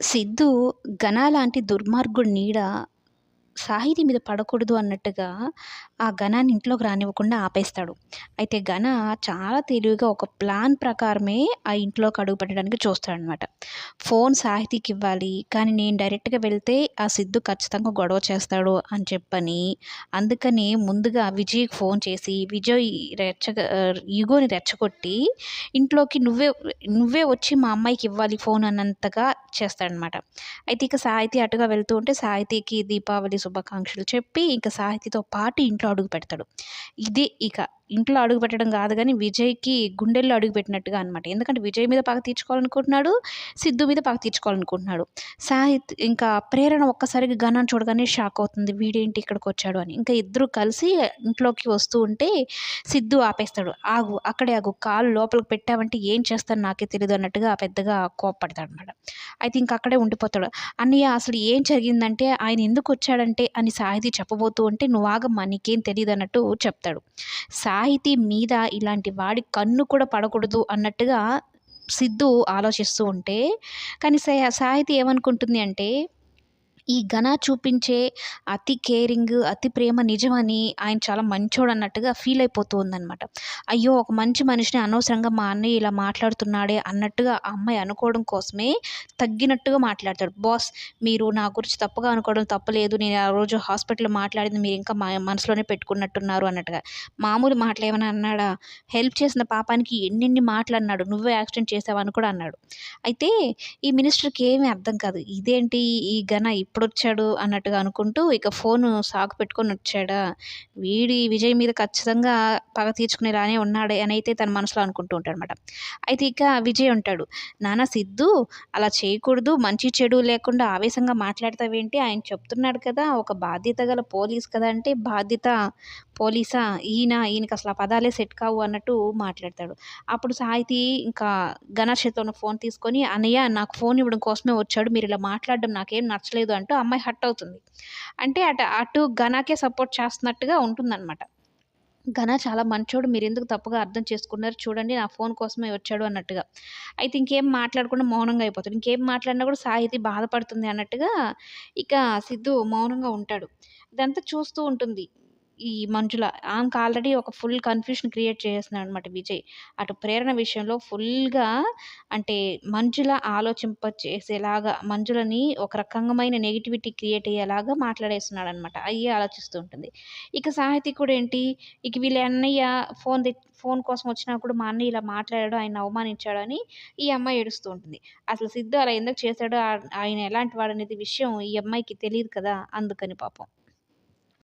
సిద్ధు ఘన లాంటి దుర్మార్గుడి నీడ సాహితీ మీద పడకూడదు అన్నట్టుగా ఆ ఘనాన్ని ఇంట్లోకి రానివ్వకుండా ఆపేస్తాడు. అయితే ఘన చాలా తెలివిగా ఒక ప్లాన్ ప్రకారమే ఆ ఇంట్లోకి అడుగు పెట్టడానికి చూస్తాడనమాట ఫోన్ సాహితీకి ఇవ్వాలి కానీ నేను డైరెక్ట్గా వెళ్తే ఆ సిద్ధు ఖచ్చితంగా గొడవ చేస్తాడు అని చెప్పని అందుకని ముందుగా విజయ్కి ఫోన్ చేసి విజయ్ రెచ్చ ఈగోని రెచ్చగొట్టి ఇంట్లోకి నువ్వే నువ్వే వచ్చి మా అమ్మాయికి ఇవ్వాలి ఫోన్ అన్నంతగా చేస్తాడనమాట అయితే ఇక సాహితీ అటుగా వెళ్తూ ఉంటే సాహితీకి దీపావళి శుభాకాంక్షలు చెప్పి ఇంకా సాహితితో పాటు ఇంట్లో అడుగు పెడతాడు. ఇది ఇక ఇంట్లో అడుగు పెట్టడం కాదు కానీ విజయ్కి గుండెల్లో అడుగు పెట్టినట్టుగా అనమాట ఎందుకంటే విజయ్ మీద పగ తీర్చుకోవాలనుకుంటున్నాడు సిద్ధు మీద పగ తీర్చుకోవాలనుకుంటున్నాడు. సాహిత్ ఇంకా ప్రేరణ ఒక్కసారిగా ఘనాన్ని చూడగానే షాక్ అవుతుంది. వీడేంటి ఇక్కడికి వచ్చాడు అని. ఇంకా ఇద్దరు కలిసి ఇంట్లోకి వస్తూ ఉంటే సిద్ధు ఆపేస్తాడు. ఆగు అక్కడే ఆగు. కాలు లోపలికి పెట్టావంటే ఏం చేస్తాను నాకే తెలియదు అన్నట్టుగా పెద్దగా కోప్పడతాడు అనమాట అయితే ఇంకా అక్కడే ఉండిపోతాడు. అన్నయ్య అసలు ఏం జరిగిందంటే ఆయన ఎందుకు వచ్చాడంటే అని సాహితీ చెప్పబోతూ ఉంటే నువ్వు ఆగమ్మా నీకేం తెలియదు అన్నట్టు చెప్తాడు. సా సాహితీ మీద ఇలాంటి వాడి కన్ను కూడా పడకూడదు అన్నట్టుగా సిద్ధు ఆలోచిస్తూ ఉంటే కానీ సాహితి ఏమనుకుంటుంది అంటే ఈ ఘన చూపించే అతి కేరింగ్ అతి ప్రేమ నిజమని ఆయన చాలా మంచోడు అన్నట్టుగా ఫీల్ అయిపోతూ ఉందనమాట అయ్యో ఒక మంచి మనిషిని అనవసరంగా మా అన్నయ్య ఇలా మాట్లాడుతున్నాడే అన్నట్టుగా ఆ అమ్మాయి అనుకోవడం కోసమే తగ్గినట్టుగా మాట్లాడతాడు. బాస్ మీరు నా గురించి తప్పుగా అనుకోవడం తప్పలేదు. నేను ఆ రోజు హాస్పిటల్లో మాట్లాడింది మీరు ఇంకా మా మనసులోనే పెట్టుకున్నట్టున్నారు అన్నట్టుగా. మామూలు మాటలు ఏమైనా అన్నాడా? హెల్ప్ చేసిన పాపానికి ఎన్నెన్ని మాటలు అన్నాడు? నువ్వే యాక్సిడెంట్ చేసావని కూడా అన్నాడు. అయితే ఈ మినిస్టర్కి ఏమీ అర్థం కాదు. ఇదేంటి? ఈ ఘన ఇప్పుడు వచ్చాడు అన్నట్టుగా అనుకుంటూ ఇక ఫోన్ సాకు పెట్టుకొని వచ్చాడా? వీడి విజయ్ మీద ఖచ్చితంగా పగ తీర్చుకునేలానే ఉన్నాడే అని అయితే తన మనసులో అనుకుంటూ ఉంటాడు అనమాట అయితే ఇక విజయ్ ఉంటాడు నాన్న సిద్ధు అలా చేయకూడదు. మంచి చెడు లేకుండా ఆవేశంగా మాట్లాడతావేంటి? ఆయన చెప్తున్నాడు కదా ఒక బాధ్యత గల పోలీస్ కదా అంటే బాధ్యత పోలీసా? ఈయన ఈయనకి అసలు ఆ పదాలే సెట్ కావు అన్నట్టు మాట్లాడతాడు. అప్పుడు సాహితి ఇంకా గణేష్ చేతిలో ఫోన్ తీసుకొని అన్నయ్య నాకు ఫోన్ ఇవ్వడం కోసమే వచ్చాడు. మీరు ఇలా మాట్లాడడం నాకేం నచ్చలేదు అంటూ అమ్మాయి హట్ అవుతుంది. అంటే అటు అటు ఘనాకే సపోర్ట్ చేస్తున్నట్టుగా ఉంటుందన్నమాట. ఘన చాలా మంచోడు మీరు ఎందుకు తప్పుగా అర్థం చేసుకున్నారు? చూడండి నా ఫోన్ కోసమే వచ్చాడు అన్నట్టుగా. అయితే ఇంకేం మాట్లాడకుండా మౌనంగా అయిపోతాడు. ఇంకేం మాట్లాడినా కూడా సాహితి బాధపడుతుంది అన్నట్టుగా ఇక సిద్ధు మౌనంగా ఉంటాడు. ఇదంతా చూస్తూ ఉంటుంది. ఈ మంజుల ఆమెకు ఆల్రెడీ ఒక ఫుల్ కన్ఫ్యూషన్ క్రియేట్ చేస్తున్నాడు అనమాట విజయ్. అటు ప్రేరణ విషయంలో ఫుల్గా అంటే మంజుల ఆలోచింప చేసేలాగా మంజులని ఒక రకమైన నెగిటివిటీ క్రియేట్ అయ్యేలాగా మాట్లాడేస్తున్నాడు అనమాట అయ్యే ఆలోచిస్తూ ఉంటుంది. ఇక సాహితీ కూడా ఏంటి? ఇక వీళ్ళ అన్నయ్య ఫోన్ ఫోన్ కోసం వచ్చినా కూడా మా అన్నయ్య ఇలా మాట్లాడాడు ఆయన అవమానించాడు అని ఈ అమ్మాయి ఏడుస్తూ ఉంటుంది. అసలు సిద్ధు అలా ఎందుకు చేశాడో ఆయన ఎలాంటి వాడు అనేది విషయం ఈ అమ్మాయికి తెలియదు కదా అందుకని పాపం.